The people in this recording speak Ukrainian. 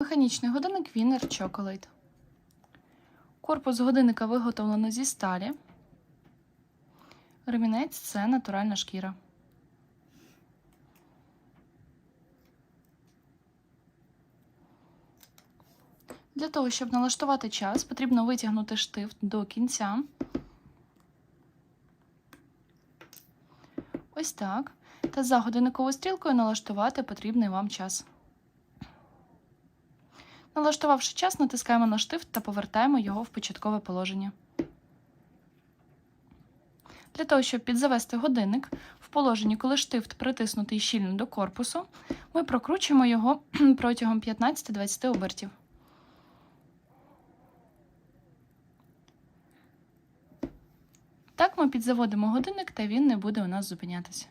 Механічний годинник Wiener Chocolate. Корпус годинника виготовлено зі сталі. Ремінець це натуральна шкіра. Для того, щоб налаштувати час, потрібно витягнути штифт до кінця. Ось так. Та за годинниковою стрілкою налаштувати потрібний вам час. Налаштувавши час, натискаємо на штифт та повертаємо його в початкове положення. Для того, щоб підзавести годинник, в положенні, коли штифт притиснутий щільно до корпусу, ми прокручуємо його протягом 15-20 обертів. Так ми підзаводимо годинник, та він не буде у нас зупинятися.